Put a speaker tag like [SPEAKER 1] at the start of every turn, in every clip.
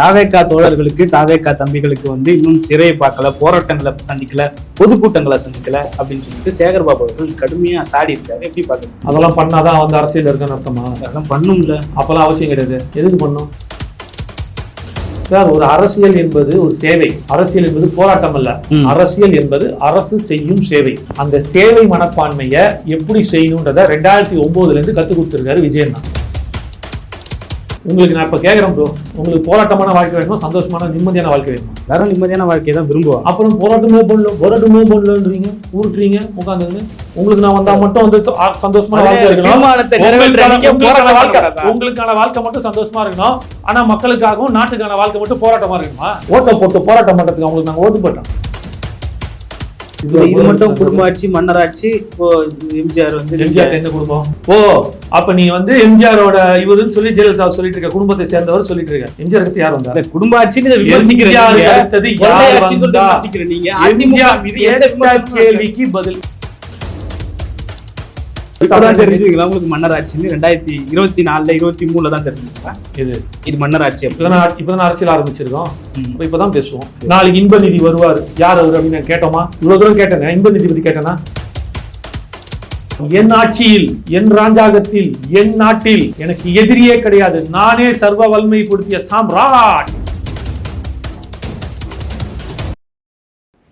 [SPEAKER 1] தாவேக்கா தோழர்களுக்கு தாவேக்கா தம்பிகளுக்கு வந்து இன்னும் சிறையை பார்க்கல போராட்டங்களை சந்திக்கல பொதுக்கூட்டங்களை சந்திக்கல அப்படின்னு சொல்லிட்டு சேகர் பாபு அவர்கள் கடுமையா சாடி இருக்காரு. எப்படி பாக்குறீங்க
[SPEAKER 2] அதெல்லாம் பண்ணாதான் வந்து அரசியல் இருக்குன்னு அர்த்தமா?
[SPEAKER 1] அதெல்லாம் பண்ணும்ல.
[SPEAKER 2] அப்பெல்லாம் அவசியம் கிடையாது. எதுக்கு பண்ணும்? சார் ஒரு அரசியல் என்பது ஒரு சேவை. அரசியல் என்பது போராட்டம் அல்ல. அரசியல் என்பது அரசு செய்யும் சேவை. அந்த சேவை மனப்பான்மையை எப்படி செய்யணுன்றத ரெண்டாயிரத்தி ஒன்பதுல இருந்து கத்து கொடுத்துருக்காரு விஜயன் உங்களுக்கு நான் இப்ப கேக்குறேன் ப்ரோ உங்களுக்கு போராட்டமான வாழ்க்கை வேணுமா? சந்தோஷமான நிம்மதியான வாழ்க்கை வேணுமா?
[SPEAKER 1] எல்லாரும் நிம்மதியான வாழ்க்கையை தான் விரும்புவாங்க.
[SPEAKER 2] அப்புறம் போராட்டமே பண்ணல போராட்டமே பண்ணலன்றீங்க உருட்டுறீங்க உட்காந்துங்க உங்களுக்கு நான் வந்தா மட்டும் வந்து சந்தோஷமான வாழ்க்கை இருக்கணும். உங்களுக்கான வாழ்க்கை மட்டும் சந்தோஷமா இருக்கணும். ஆனா மக்களுக்காகவும் நாட்டுக்கான வாழ்க்கை மட்டும் போராட்டமா இருக்கணுமா? ஓட்ட போட்டு போராட்டம் பண்றதுக்கு அவங்களுக்கு நாங்க ஓட்டு போட்டோம்.
[SPEAKER 1] இது மட்டும் குடும்பாட்சி மன்னராட்சி இப்போ எம்ஜிஆர் வந்து
[SPEAKER 2] எம்ஜிஆர் எந்த குடும்பம் ஓ அப்ப நீ வந்து எம்ஜிஆரோட இவருன்னு சொல்லி ஜெயலலிதா சொல்லிட்டு இருக்க குடும்பத்தை சேர்ந்தவர் சொல்லிட்டு இருக்க. எம்ஜிஆர் அடுத்து யார் வந்தார்?
[SPEAKER 1] இந்த குடும்பாட்சின்னு இதை விமர்சிக்கிற இப்பதான் தெரிஞ்சுங்களா உங்களுக்கு மன்னராட்சின்னு ரெண்டாயிரத்தி இருபத்தி நாலுல இருபத்தி மூணுல தான் தெரிஞ்சுங்களா
[SPEAKER 2] இது
[SPEAKER 1] இது மன்னராட்சி.
[SPEAKER 2] இப்பதான் இப்பதான் அரசியல் ஆரம்பிச்சிருக்கோம்.
[SPEAKER 1] ம்.
[SPEAKER 2] அப்ப இப்பதான் பேசுவோம். நாளைக்கு இன்ப நிதி வருவார். யார் அவர் அப்படின்னு நான் கேட்டோமா? இவ்வளவு தூரம் கேட்டேங்க இன்ப நிதி பத்தி கேட்டேனா? என் ஆட்சியில் என் ராஜாங்கத்தில் என் நாட்டில் எனக்கு எதிரியே கிடையாது. நானே சர்வ வலிமைப்படுத்திய சாம்ராட்.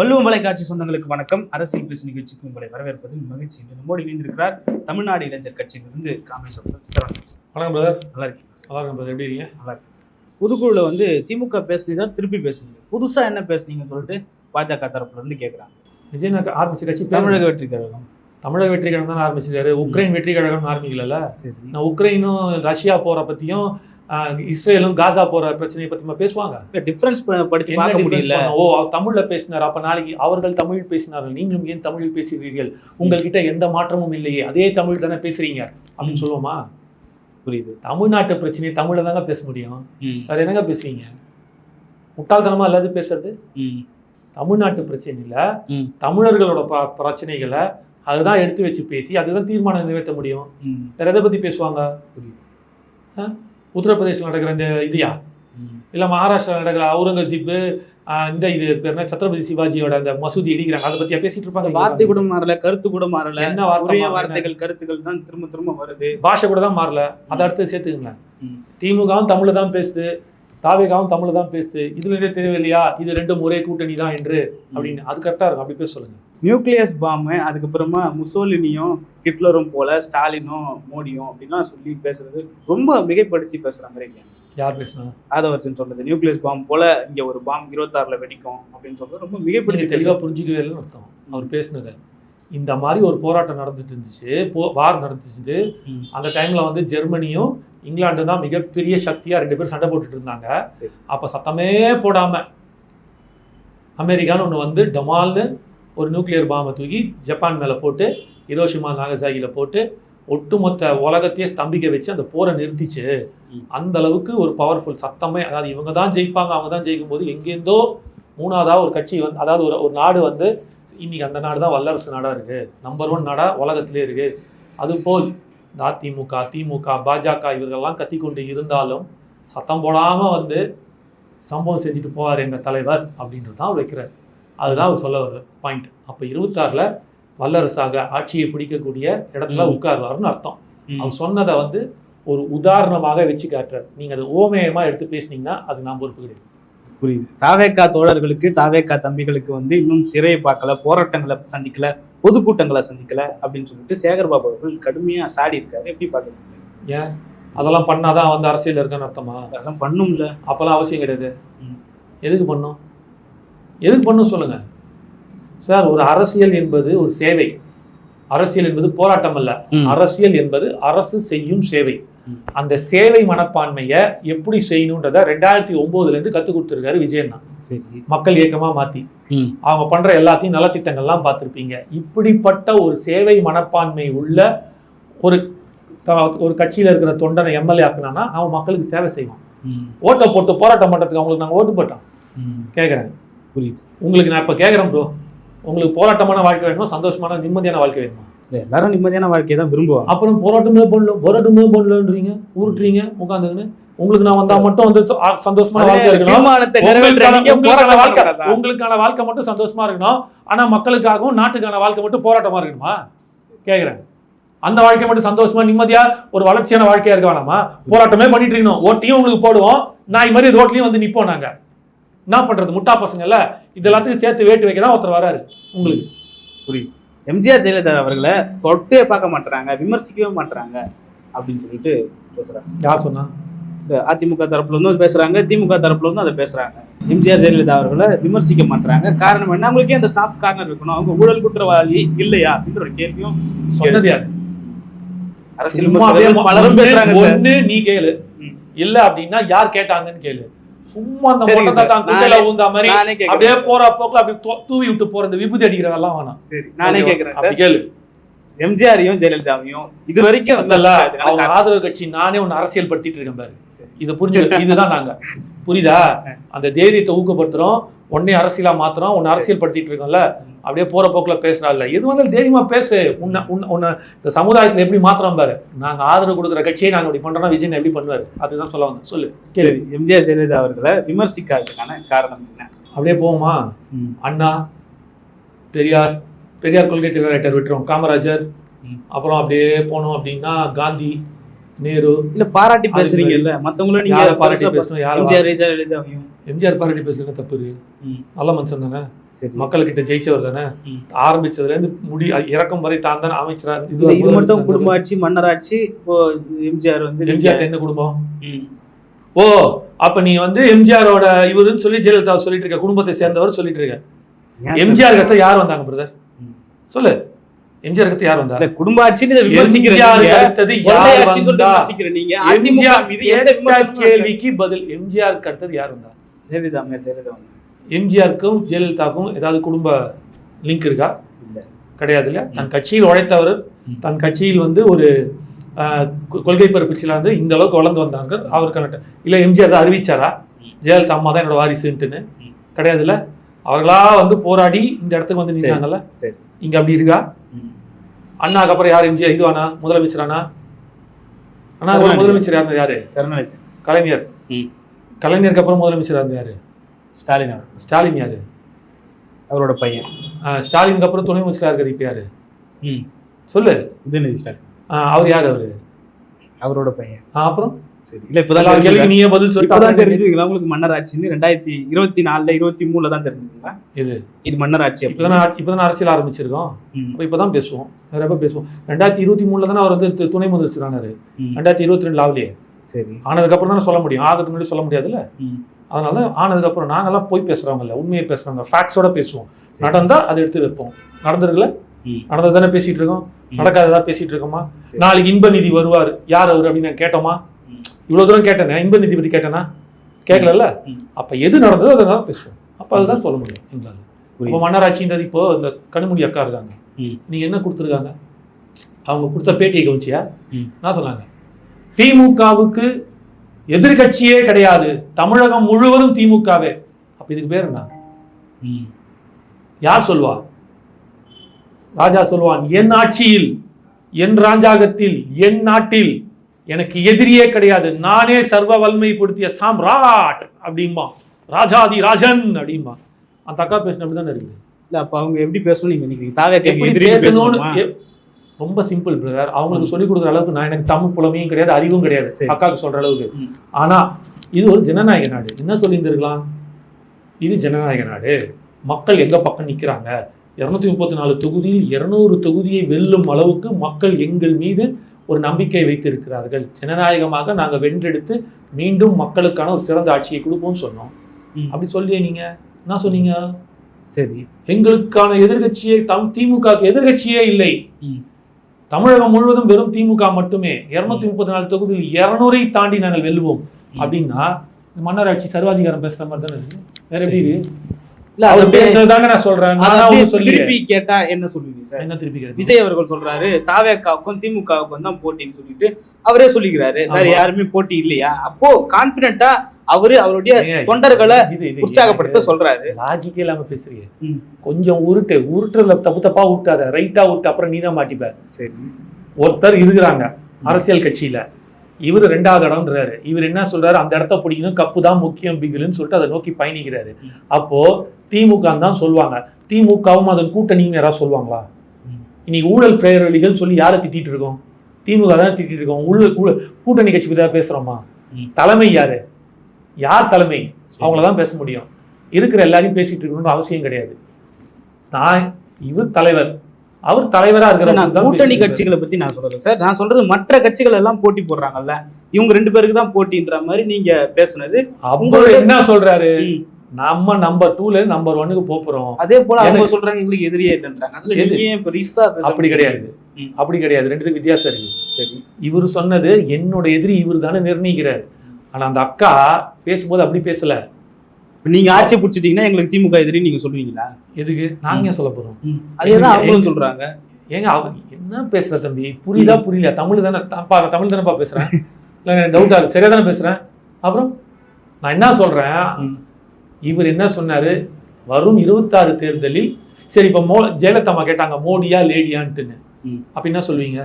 [SPEAKER 1] வள்ளுவம் வலைக்காட்சி சொந்தங்களுக்கு வணக்கம். அரசியல் பேசு நிகழ்ச்சிக்கு உங்களை வரவேற்பதில் மகிழ்ச்சி. இன்று நம்மோடு இணைந்திருக்கிறார் தமிழ்நாடு இளைஞர் கட்சியிலிருந்து சரவணன் சார்.
[SPEAKER 2] வணக்கம் பிரதர்
[SPEAKER 1] நல்லா இருக்கீங்க சார்?
[SPEAKER 2] நல்லா brother. எப்படி இருக்கீங்க?
[SPEAKER 1] நல்லா இருக்கு சார். புதுக்குழுல வந்து திமுக பேசுனதா திருப்பி பேசுனீங்க புதுசா என்ன பேசுனீங்கன்னு சொல்லிட்டு பாஜக தரப்புல இருந்து கேக்குறாங்க.
[SPEAKER 2] விஜய் ஆரம்பிச்ச கட்சி தமிழக
[SPEAKER 1] வெற்றி கழகம்
[SPEAKER 2] தமிழக வெற்றி கழகம் தான் ஆரம்பிச்சிருக்காரு. உக்ரைன் வெற்றி கழகம் ஆரம்பிக்கல
[SPEAKER 1] சரி.
[SPEAKER 2] நான் உக்ரைனும் ரஷ்யா போற பத்தியும் ஆஹ், இஸ்ரேலும் காசா போற பிரச்சனையை பத்தி பேசுவாங்க.
[SPEAKER 1] டிஃபரன்ஸ்
[SPEAKER 2] என்ன
[SPEAKER 1] பார்க்க முடியல?
[SPEAKER 2] ஓ தமிழ்ல பேசினார். அப்ப நாளைக்கு அவர்கள் தமிழ் பேசினார்கள். நீங்களும் ஏன் தமிழில் பேசுகிறீர்கள்? உங்கள்கிட்ட எந்த மாற்றமும் இல்லையே. அதே தமிழ் தானே பேசுறீங்க. அப்படின்னு சொல்லுவோமா?
[SPEAKER 1] புரியுது.
[SPEAKER 2] தமிழ்நாட்டு பிரச்சனையை தமிழ்ல தாங்க பேச முடியும். வேற என்னங்க பேசுவீங்க முட்டாள்தனமா இல்லாத பேசுறது? தமிழ்நாட்டு பிரச்சனையில
[SPEAKER 1] ம்,
[SPEAKER 2] தமிழர்களோட பிரச்சனைகளை அதுதான் எடுத்து வச்சு பேசி அதுதான் தீர்மானம் நிறைவேற்ற முடியும். வேற எதை பத்தி பேசுவாங்க?
[SPEAKER 1] புரியுது.
[SPEAKER 2] ஆ? உத்தரப்பிரதேசம் நடக்கிற இந்த இதையா? இல்ல மகாராஷ்டிரா நடக்கிற அவுரங்கசீப் ஆஹ், இந்த இது பேர் என்ன? சத்ரபதி சிவாஜியோட அந்த மசூதி இடிக்கிறாங்க. அதை பத்தியா பேசிட்டு இருப்பாங்க?
[SPEAKER 1] வார்த்தை கூட மாறல கருத்து கூட மாறல.
[SPEAKER 2] என்ன வார்த்தை?
[SPEAKER 1] வார்த்தைகள் கருத்துக்கள் தான் திரும்ப திரும்ப வருது.
[SPEAKER 2] பாஷை கூட தான் மாறல. அதை அடுத்து சேர்த்துக்குங்களேன். திமுகவும் தமிழ் தான் பேசுது. தாவேகாவும் தமிழ் தான் பேசுது. இதுல இருந்தே தெரியவில்லையா? இது ரெண்டும் ஒரே கூட்டணி தான் என்று அப்படின்னு. அது கரெக்டா இருக்கும். அப்படி பேச சொல்லுங்க.
[SPEAKER 1] நியூக்ளியஸ் பாம்பு அதுக்கப்புறமா முசோலினியும் ஹிட்லரும் போல ஸ்டாலினும் மோடியும் அப்படின்லாம் சொல்லி பேசுறது ரொம்ப மிகைப்படுத்தி பேசுற மாதிரி.
[SPEAKER 2] யார் பேசுனா
[SPEAKER 1] ஆதவர்ஜன் சொல்றது நியூக்ளியஸ் பாம்பு போல இங்க ஒரு பாம்பு இருபத்தாறுல வெடிக்கும் அப்படின்னு சொல்றது ரொம்ப
[SPEAKER 2] நீங்க
[SPEAKER 1] மிகைப்படுத்தி
[SPEAKER 2] தெளிவா
[SPEAKER 1] பேசுறாங்க.
[SPEAKER 2] புரிஞ்சுக்கவே இல்லைன்னு அர்த்தம் அவர் பேசுனதை இந்த மாதிரி ஒரு போராட்டம் நடந்துட்டு இருந்துச்சு போ வார் நடந்துச்சு. அந்த டைம்ல வந்து ஜெர்மனியும் இங்கிலாந்து தான் மிகப்பெரிய சக்தியா ரெண்டு பேரும் சண்டை போட்டுட்டு இருந்தாங்க. அப்ப சத்தமே போடாம அமெரிக்கான்னு ஒன்று வந்து டமால்னு ஒரு நியூக்ளியர் பாம்பை தூக்கி ஜப்பான் மேல போட்டு ஹிரோஷிமா நாகசாகில போட்டு ஒட்டுமொத்த உலகத்தையே ஸ்தம்பிக்க வச்சு அந்த போரை நிறுத்திச்சு. அந்த அளவுக்கு ஒரு பவர்ஃபுல் சத்தமே. அதாவது இவங்க தான் ஜெயிப்பாங்க அவங்க தான் ஜெயிக்கும் போது எங்கேருந்தோ மூணாவதா ஒரு கட்சி வந்து அதாவது ஒரு ஒரு நாடு வந்து இன்னைக்கு அந்த நாடு தான் வல்லரசு நாடா இருக்கு. நம்பர் ஒன் நாடா உலகத்திலே இருக்கு. அதுபோல் இந்த அதிமுக திமுக பாஜக இவர்கள்லாம் கத்திக்கொண்டு இருந்தாலும் சத்தம் போடாம வந்து சம்பவம் செஞ்சுட்டு போவார் எங்க தலைவர் அப்படின்றது தான் வைக்கிறார். அதுதான் அவர் சொல்ல வர பாயிண்ட் அப்போ இருபத்தாறுல வல்லரசாக ஆட்சியை பிடிக்கக்கூடிய இடத்துல
[SPEAKER 1] ம்.
[SPEAKER 2] உட்காருவாருன்னு அர்த்தம். அவர் சொன்னதை வந்து ஒரு உதாரணமாக வச்சு காட்டுறார். நீங்க அதை ஓமேயமா எடுத்து பேசுனீங்கன்னா அது நான் பொறுப்பு கிடையாது
[SPEAKER 1] புரியுது. தாவேக்கா தோழர்களுக்கு தாவேக்கா தம்பிகளுக்கு வந்து இன்னும் சிறையை பார்க்கல போராட்டங்களை சந்திக்கல பொதுக்கூட்டங்களை சந்திக்கல அப்படின்னு சொல்லிட்டு சேகர் பாபு அவர்கள் கடுமையா சாடி இருக்காரு. எப்படி பாக்குறீங்க
[SPEAKER 2] ஏன்? அதெல்லாம் பண்ணாதான் வந்து அரசியல் இருக்குன்னு அர்த்தமா?
[SPEAKER 1] அதெல்லாம் பண்ணும்ல.
[SPEAKER 2] அப்போல்லாம் அவசியம் கிடையாது. எதுக்கு பண்ணும்? எதுக்கு பண்ணும் சொல்லுங்க. சார் ஒரு அரசியல் என்பது ஒரு சேவை. அரசியல் என்பது போராட்டம் அல்ல. அரசியல் என்பது அரசு செய்யும் சேவை. அந்த சேவை மனப்பான்மையை எப்படி செய்யணுன்றத ரெண்டாயிரத்தி ஒன்பதுல இருந்து கத்து கொடுத்துருக்காரு விஜயன் தான்.
[SPEAKER 1] சரி.
[SPEAKER 2] மக்கள் இயக்கமா மாத்தி.
[SPEAKER 1] ம்.
[SPEAKER 2] அவங்க பண்ற எல்லாத்தையும் நலத்திட்டங்கள்லாம் பார்த்திருப்பீங்க. இப்படிப்பட்ட ஒரு சேவை மனப்பான்மை உள்ள ஒரு ஒரு கட்சியில இருக்கிற தொண்டனை எம்எல்ஏ ஆக்குனானா அவன் மக்களுக்கு சேவை செய்வான். ஓட்டை போட்டு போராட்டம் பண்றதுக்கு அவங்களுக்கு நாங்கள் ஓட்டு போட்டோம்.
[SPEAKER 1] ம். புரியுது.
[SPEAKER 2] உங்களுக்கு நான் இப்போ கேட்குறேன் ப்ரோ உங்களுக்கு போராட்டமான வாழ்க்கை வேணுமா? சந்தோஷமான நிம்மதியான வாழ்க்கை வேணுமா?
[SPEAKER 1] இல்ல, எல்லாரும் நிம்மதியான வாழ்க்கையை தான் விரும்புவாங்க.
[SPEAKER 2] அப்புறம் போராட்டமே பண்ணல போராட்டமே பண்ணலன்றீங்க உருட்டுறீங்க உட்காந்துக்கின்னு உங்களுக்கு நான் வந்தா மட்டும் வந்து சந்தோஷமான வாழ்க்கை இருக்கணும். உங்களுக்கான வாழ்க்கை மட்டும் சந்தோஷமா இருக்கணும். ஆனா மக்களுக்காகவும் நாட்டுக்கான வாழ்க்கை மட்டும் போராட்டமா இருக்கணுமா? கேக்குறேன். அந்த வாழ்க்கை மட்டும் சந்தோஷமா நிம்மதியா ஒரு வளர்ச்சியான வாழ்க்கையா இருக்க வேணாமா? போராட்டமே பண்ணிட்டு இருக்கணும். ஓட்டியும் உங்களுக்கு போடுவோம். நாய் மாதிரி ரோட்லயும் வந்து நிப்போம் நாங்க. என்ன பண்றது? முட்டா பசங்கல்ல இது எல்லாத்தையும் சேர்த்து வேட்டு வைக்க தான் ஒருத்தர் வராரு. உங்களுக்கு.
[SPEAKER 1] புரியுது. எம்ஜிஆர் ஜெயலலிதா அவர்களை தொட்டே பார்க்க மாட்டாங்க விமர்சிக்கவே மாட்டாங்க அப்படின்னு சொல்லிட்டு பேசுறாங்க.
[SPEAKER 2] யார் சொன்னா?
[SPEAKER 1] அதிமுக தரப்புல இருந்தும் பேசுறாங்க திமுக தரப்புல இருந்தும் அதை பேசுறாங்க. எம்ஜிஆர் ஜெயலலிதா அவர்களை விமர்சிக்க மாட்டாங்க காரணம் என்ன? அவங்களுக்கே அந்த சாஃப்ட் கார்னர் இருக்கணும். அவங்க ஊழல் குற்றவாளி இல்லையா அப்படின்ற ஒரு கேள்வியும்
[SPEAKER 2] சொன்னது யாரு?
[SPEAKER 1] அரசியல் பலரும் பேசுறாங்க.
[SPEAKER 2] ஒண்ணு நீ கேளு. இல்ல அப்படின்னா யார் கேட்டாங்கன்னு கேளு. சும்மா அந்த
[SPEAKER 1] நானே-
[SPEAKER 2] ஊந்தா மாதிரி அப்படியே போற போக்குல அப்படி தூவி விட்டு போற இந்த விபூதி அடிக்கிறதெல்லாம் வேணாம்.
[SPEAKER 1] சரி நானே சார்.
[SPEAKER 2] கேளு.
[SPEAKER 1] எம்ஜிஆரையும் ஜெயலலிதாவையும் இது வரைக்கும்
[SPEAKER 2] அவங்க. ஆதரவு கட்சி நானே ஒன்னு அரசியல் படுத்திட்டு இருக்கேன் பாரு. இதை புரிஞ்சு இதுதான் நாங்க. புரியுதா? அந்த தைரியத்தை ஊக்கப்படுத்துறோம். உன்னை அரசியலா மாத்துறோம் உன்னை அரசியல் படுத்திட்டு இருக்கோம்ல அப்படியே போற போக்குல இல்ல. எது வந்தாலும் தைரியமா பேசு. உன்னை உன்னை- உன்னை இந்த சமுதாயத்துல எப்படி மாத்துறோம் பாரு. நாங்க ஆதரவு கொடுக்குற கட்சியை நாங்க இப்படி பண்றோம்னா விஜயன் எப்படி பண்ணுவாரு? அதுதான் சொல்ல வந்தேன். சொல்லு.
[SPEAKER 1] சரி, எம்ஜிஆர் ஜெயலலிதா அவர்களை விமர்சிக்காததுக்கான காரணம் என்ன?
[SPEAKER 2] அப்படியே போவோமா? அண்ணா பெரியார் பெரியார் கொள்கை தலைவர் விட்டுரும் காமராஜர். அப்புறம் அப்படியே போனோம் அப்படின்னா காந்தி. நேரு.
[SPEAKER 1] இல்ல பாராட்டி பேசுறீங்கல்ல மத்தவங்களும் நீங்க
[SPEAKER 2] யாரை பாராட்டி பேசணும் யாரை
[SPEAKER 1] எம்ஜிஆர் ஜெயலலிதாவையும்
[SPEAKER 2] எம்ஜிஆர் பாராட்டி பேசுறது தப்பு இருக்கு. நல்ல மனுஷன் தானே.
[SPEAKER 1] சரி.
[SPEAKER 2] மக்கள் கிட்ட ஜெயிச்சவர் தானே. ஆரம்பிச்சதுல இருந்து முடி இறக்கம் வரை தான் தானே அமைச்சரா
[SPEAKER 1] இல்ல, இது மட்டும் குடும்பாட்சி மன்னராட்சி இப்போ எம்ஜிஆர் வந்து
[SPEAKER 2] எம்ஜிஆர் என்ன குடும்பம். ஓ அப்ப நீ வந்து எம்ஜிஆரோட இவருன்னு சொல்லி ஜெயலலிதா சொல்லிட்டு இருக்க குடும்பத்தை சேர்ந்தவர் சொல்லிட்டு இருக்க? எம்ஜிஆர் கத்த யார் வந்தாங்க பிரதர். சொல்லு. எம்ஜிஆர் கத்த யார் வந்தா
[SPEAKER 1] இல்ல, குடும்பாட்சின்னு இதை விமர்சிக்கிற
[SPEAKER 2] எம்ஜிஆர்
[SPEAKER 1] நீங்க,
[SPEAKER 2] அடுத்தது யார்
[SPEAKER 1] கொள்ளையாட்சின்னு சொல்லிட்டு
[SPEAKER 2] வந்தா
[SPEAKER 1] விமர்சிக்கிற நீங்க, அதிமுக
[SPEAKER 2] எம்ஜிஆர்
[SPEAKER 1] மீது எந்த
[SPEAKER 2] கேட்ட
[SPEAKER 1] விமர்சனமும் இருக்காது.
[SPEAKER 2] கேள்விக்கு பதில் எம்ஜிஆர் அடுத்தது யார் வந்தா
[SPEAKER 1] ஜெயலலிதா அம்மையார் ஜெயலலிதா வந்து.
[SPEAKER 2] எம்ஜிஆருக்கும் ஜெயலலிதாவுக்கும் ஏதாவது குடும்ப லிங்க் இருக்கா. கிடையாது இல்ல தன் கட்சியில் உழைத்தவர். தன் கட்சியில் வந்து ஒரு கொள்கை பரப்பிச்சில வந்து இந்த அளவுக்கு வளர்ந்து வந்தாங்க அவருக்கான இல்ல எம்ஜிஆர் தான் அறிவிச்சாரா. ஜெயலலிதா அம்மா தான் என்னோட வாரிசுன்ட்டுன்னு. கிடையாது இல்ல அவர்களா வந்து போராடி இந்த இடத்துக்கு வந்து. நின்னாங்கல்ல. இங்க அப்படி இருக்கா. அண்ணாக்கு அப்புறம் யார் எம்ஜிஆர்? இதுவானா முதலமைச்சரானா அண்ணா? அப்புறம்
[SPEAKER 1] கருணாநிதி.
[SPEAKER 2] முதலமைச்சர் யார்? யாரு கலைஞர். கலைஞருக்கு அப்புறம் முதலமைச்சர் யார் யாரு?
[SPEAKER 1] ஸ்டாலின்.
[SPEAKER 2] ஸ்டாலின் யாரு?
[SPEAKER 1] அவரோட பையன்.
[SPEAKER 2] ஸ்டாலினுக்கு அப்புறம் துணை முதலமைச்சராக இருக்கிறது இப்ப யாரு?
[SPEAKER 1] ம்.
[SPEAKER 2] சொல்லு.
[SPEAKER 1] உதயநிதி ஸ்டாலின்.
[SPEAKER 2] அவர் யார் அவரு?
[SPEAKER 1] அவரோட பையன்.
[SPEAKER 2] அப்புறம்?
[SPEAKER 1] சரி. இல்ல இப்பதான்
[SPEAKER 2] எல்லா கேள்விக்கும்
[SPEAKER 1] தெரிஞ்சுதுங்களா?
[SPEAKER 2] நீயே பதில்
[SPEAKER 1] இப்பதான்
[SPEAKER 2] சொல்லிட்டு
[SPEAKER 1] தெரிஞ்சுதுங்களா? உங்களுக்கு மன்னராட்சின்னு ரெண்டாயிரத்தி இருபத்தி நாலுல இருபத்தி மூணுல தான் தெரிஞ்சுதுங்களா?
[SPEAKER 2] இது
[SPEAKER 1] இது மன்னராட்சி அப்படி.
[SPEAKER 2] இப்பதான் அரசியல் ஆரம்பிச்சிருக்கோம். அப்ப இப்பதான் பேசுவோம். வேற எப்ப பேசுவோம்? ரெண்டாயிரத்தி இருபத்தி மூணுல தானே அவர் வந்து துணை முதலமைச்சர் ஆனாரு.
[SPEAKER 1] ம்.
[SPEAKER 2] ரெண்டாயிரத்தி இருபத்தி ரெண்டுல ஆகலையே.
[SPEAKER 1] சரி.
[SPEAKER 2] ஆனதுக்கு அப்புறம் தானே சொல்ல முடியும். ஆகிறதுக்கு முன்னாடி சொல்ல முடியாதுல்ல. அதனால ஆனதுக்கு அப்புறம் நாங்கெல்லாம் போய் பேசுறவங்க இல்ல. உண்மையை பேசுறவங்க ஃபேக்ட்ஸோட பேசுவோம். நடந்தா அதை எடுத்து வைப்போம். நடந்திருக்குல்ல?
[SPEAKER 1] ம்.
[SPEAKER 2] நடந்தது தானே பேசிட்டு இருக்கோம். நடக்காததா பேசிட்டு இருக்கோமா. நாளைக்கு இன்ப நிதி வருவார். யார் அவர் அப்படின்னு கேட்டோமா?
[SPEAKER 1] ம்.
[SPEAKER 2] இவ்வளவு தூரம் கேட்டேனே இன்ப நிதி பத்தி கேட்டேனா கேட்கலல்ல. அப்ப எது நடந்ததோ அதனால பேசுவோம் அப்ப அதுதான் சொல்ல முடியும் எங்களால இப்போ. மன்னராட்சின்றது இப்போ இந்த கனிமொழி அக்கா இருக்காங்க
[SPEAKER 1] ம்.
[SPEAKER 2] நீங்க என்ன கொடுத்துருக்காங்க அவங்க கொடுத்த பேட்டியை கவனிச்சியா. என்ன சொன்னாங்க திமுகவுக்கு எதிர்க்கட்சியே கிடையாது தமிழகம் முழுவதும் திமுகவே அப்ப இதுக்கு பேர் என்ன. யார் சொல்வா ராஜா சொல்வான் என் ஆட்சியில் என் ராஜாகத்தில் என் நாட்டில் எனக்கு எதிரியே கிடையாது. நானே சர்வ வலிமைப்படுத்திய சாம்ராட் அப்படிம்பா. ராஜாதி ராஜன் அப்படிம்பா. அந்த அக்கா பேசின அப்படிதானே இருக்குது
[SPEAKER 1] இல்ல அப்ப அவங்க எப்படி பேசணும் நீங்க? நினைக்கிறீங்க தாவேக்கா
[SPEAKER 2] எப்படி
[SPEAKER 1] எதிரி
[SPEAKER 2] பேசணும்னு ரொம்ப சிம்பிள் பிரதர் அவங்களுக்கு சொல்லி கொடுக்குற அளவுக்கு நான் எனக்கு தமிழ் புலமையும் கிடையாது அறிவும் கிடையாது. அக்காவுக்கு சொல்ற அளவுக்கு.
[SPEAKER 1] ம்.
[SPEAKER 2] ஆனா இது ஒரு ஜனநாயக நாடு. என்ன சொல்லியிருந்திருக்கலாம்? இது ஜனநாயக நாடு. மக்கள் எங்க பக்கம் நிக்கிறாங்க? இருநூத்தி முப்பத்தி நாலு தொகுதியில் இருநூறு தொகுதியை வெல்லும் அளவுக்கு மக்கள் எங்கள் மீது ஒரு நம்பிக்கை வைத்திருக்கிறார்கள். ஜனநாயகமாக நாங்க வென்றெடுத்து மீண்டும் மக்களுக்கான ஒரு சிறந்த ஆட்சியை கொடுப்போம்னு சொன்னோம். அப்படி சொல்லியே நீங்க. என்ன சொன்னீங்க?
[SPEAKER 1] சரி.
[SPEAKER 2] எங்களுக்கான எதிர்க்கட்சியே தம் திமுக எதிர்க்கட்சியே இல்லை. தமிழகம் முழுவதும் வெறும் திமுக மட்டுமே. இருநூத்தி முப்பத்தி நாலு தொகுதியில் இருநூறை தாண்டி நாங்கள் வெல்லுவோம் அப்படின்னா இந்த மன்னராட்சி சர்வாதிகாரம் பேசுற மாதிரி தானே வேற எப்படி
[SPEAKER 1] திருப்பி கேட்டா என்ன சொல்லுவீங்க சார்?
[SPEAKER 2] என்ன திருப்பி கேட்கணும்?
[SPEAKER 1] விஜய் அவர்கள் சொல்றாரு தாவேக்காவுக்கும் திமுகவுக்கும் தான் போட்டின்னு சொல்லிட்டு அவரே சொல்லிக்கிறாரு. வேற. யாருமே போட்டி இல்லையா? அப்போ கான்பிடண்டா அவரு அவருடைய தொண்டர்களை உற்சாகப்படுத்த சொல்றாரு.
[SPEAKER 2] லாஜிக்கே இல்லாம பேசுறீங்க. கொஞ்சம் உருட்டு உருட்டுல தப்பு தப்பா விட்டாத ரைட்டா விட்டு அப்புறம் நீ தான் மாட்டிப்ப.
[SPEAKER 1] சரி.
[SPEAKER 2] ஒருத்தர் இருக்கிறாங்க அரசியல் கட்சியில. இவர் ரெண்டாவது இடம்ன்றாரு. இவர் என்ன சொல்றாரு? அந்த இடத்த பிடிக்கணும் கப்பு தான் முக்கியம் பிகிலுன்னு சொல்லிட்டு அதை நோக்கி பயணிக்கிறாரு. அப்போ திமுக தான் சொல்லுவாங்க. திமுகவும் அதன் கூட்டணின்னு யாராவது சொல்லுவாங்களா. இன்னைக்கு ஊழல் பிரேரலிகள் சொல்லி யாரை திட்டிட்டு இருக்கோம்? திமுக தான் திட்டிட்டு இருக்கோம். ஊழல் கூட்டணி கட்சி தான் பேசுறோமா. தலைமை யாரு? யார் தலைமை. அவங்கள தான் பேச முடியும். இருக்கிற எல்லாரையும் பேசிட்டு இருக்கணும்னு அவசியம் கிடையாது. நான் இவர் தலைவர். அவர் தலைவரா இருக்கிற
[SPEAKER 1] நான் கூட்டணி கட்சிகளை பத்தி நான் சொல்றேன் சார் நான் சொல்றது மற்ற கட்சிகள் எல்லாம் போட்டி போடுறாங்கல்ல இவங்க ரெண்டு பேருக்கு தான் போட்டின்ற மாதிரி நீங்க பேசுனது.
[SPEAKER 2] அப்போ என்ன சொல்றாரு. நம்ம நம்பர் டூல நம்பர் ஒன்னுக்கு போறோம்.
[SPEAKER 1] அதே போல அவங்க சொல்றாங்க எங்களுக்கு எதிரியே இல்லைன்றாங்க. அதுல ஏன்
[SPEAKER 2] அப்படி கிடையாது. அப்படி கிடையாது. ரெண்டுத்துக்கு வித்தியாசம் இருக்கு.
[SPEAKER 1] சரி.
[SPEAKER 2] இவர் சொன்னது என்னோட எதிரி இவர் தானே நிர்ணயிக்கிறார். ஆனா அந்த அக்கா பேசும்போது அப்படி பேசல.
[SPEAKER 1] நீங்க ஆட்சி பிடிச்சிட்டீங்கன்னா எங்களுக்கு திமுக எதிரி நீங்க சொல்லுவீங்களா?
[SPEAKER 2] எதுக்கு? நாங்க ஏன் சொல்ல போறோம்?
[SPEAKER 1] அதேதான் அவங்களும் சொல்றாங்க.
[SPEAKER 2] ஏங்க அவர் என்ன பேசுற தம்பி? புரியுதா புரியல தமிழ் தானே தமிழ் தானேப்பா பேசுறேன். இல்லை டவுட்டா இருக்கு. சரியா தானே பேசுறேன்? அப்புறம் நான் என்ன சொல்றேன். இவர் என்ன சொன்னாரு? வரும் இருபத்தாறு தேர்தலில் சரி இப்போ மோ ஜெயலலிதா அம்மா கேட்டாங்க மோடியா லேடியான்ட்டுன்னு. அப்ப என்ன சொல்வீங்க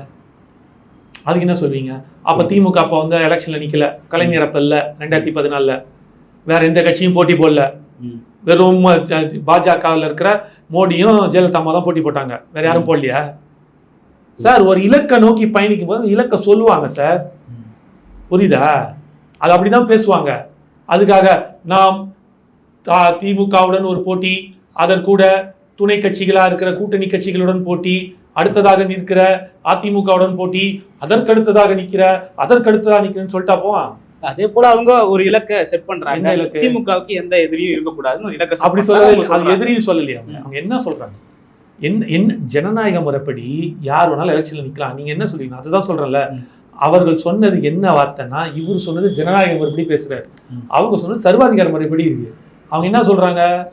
[SPEAKER 2] அதுக்கு என்ன சொல்வீங்க அப்ப திமுக அப்ப வந்து எலெக்ஷன்ல நிக்கல. கலைஞர் அப்ப இல்ல ரெண்டாயிரத்தி பதினாலுல. வேற எந்த கட்சியும் போட்டி போடல.
[SPEAKER 1] ம்.
[SPEAKER 2] வெறும் பாஜகவில் இருக்கிற மோடியும் ஜெயலலிதா அம்மா தான் போட்டி போட்டாங்க. வேற யாரும் போடலையா? சார் ஒரு இலக்கை நோக்கி பயணிக்கும் போது இலக்கை சொல்லுவாங்க சார். புரியுதா? அது அப்படிதான் பேசுவாங்க. அதுக்காக நாம் திமுகவுடன் ஒரு போட்டி அதன் கூட துணை கட்சிகளா இருக்கிற கூட்டணி கட்சிகளுடன் போட்டி அடுத்ததாக நிற்கிற அதிமுகவுடன் போட்டி அதற்கடுத்ததாக நிற்கிற அதற்கடுத்ததாக நிற்கிறேன்னு சொல்லிட்டா போவான்.
[SPEAKER 1] அதே போல அவங்க ஒரு இலக்கை செட் பண்றாங்க? திமுகவுக்கு எந்த எதிரியும் இருக்கக்கூடாதுன்னு ஒரு இலக்கை
[SPEAKER 2] அப்படி
[SPEAKER 1] சொல்றாங்க.
[SPEAKER 2] எதிரின்னு சொல்லலையா அவங்க. என்ன சொல்றாங்க? என்ன என்ன ஜனநாயக முறைப்படி யார் வேணாலும் எலெக்ஷன்ல நிக்கலாம். நீங்க என்ன சொல்றீங்க? அதுதான் சொல்றேன்ல. அவர்கள் சொன்னது என்ன வார்த்தைன்னா இவர் சொன்னது ஜனநாயக முறைப்படி பேசுறாரு. அவங்க சொன்னது சர்வாதிகார முறைப்படி இருக்கு. அவங்க என்ன சொல்றாங்க?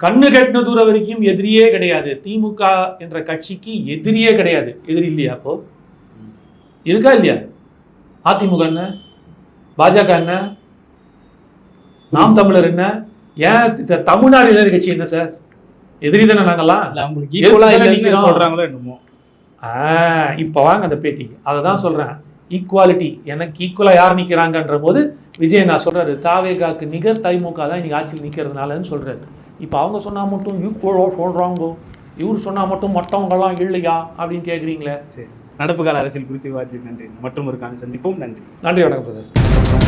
[SPEAKER 2] கண்ணு கட்டின தூரம் வரைக்கும் எதிரியே கிடையாது. திமுக என்ற கட்சிக்கு எதிரியே கிடையாது. எதிரி இல்லையா அப்போ. இருக்கா இல்லையா? அதிமுக என்ன? பாஜக என்ன? நாம் தமிழர் என்ன? ஏன் தமிழ்நாடு இளைஞர் கட்சி என்ன சார்? எதிரி தானே நாங்கெல்லாம்?
[SPEAKER 1] சொல்றாங்களோ என்னமோ.
[SPEAKER 2] இப்போ வாங்க அந்த பேட்டிக்கு. அதை தான் சொல்றேன். ஈக்குவாலிட்டி எனக்கு ஈக்குவலா யார் நிக்கிறாங்கன்ற போது விஜய் நான் சொல்றாரு தாவேகாக்கு நிகர் திமுக தான் இன்னைக்கு ஆட்சியில் நிக்கிறதுனாலன்னு சொல்றாரு. இப்போ அவங்க சொன்னா மட்டும் ஈக்குவலோ சொல்றாங்க இவர் சொன்னா மட்டும் மற்றவங்கலாம் இல்லையா? அப்படின்னு கேக்குறீங்களே.
[SPEAKER 1] சரி. நடப்பு கால அரசியல் குறித்து விவாதித்து நன்றி. மற்றும் ஒரு காண சந்திப்போம். நன்றி.
[SPEAKER 2] நன்றி வணக்கம் பிரதர்.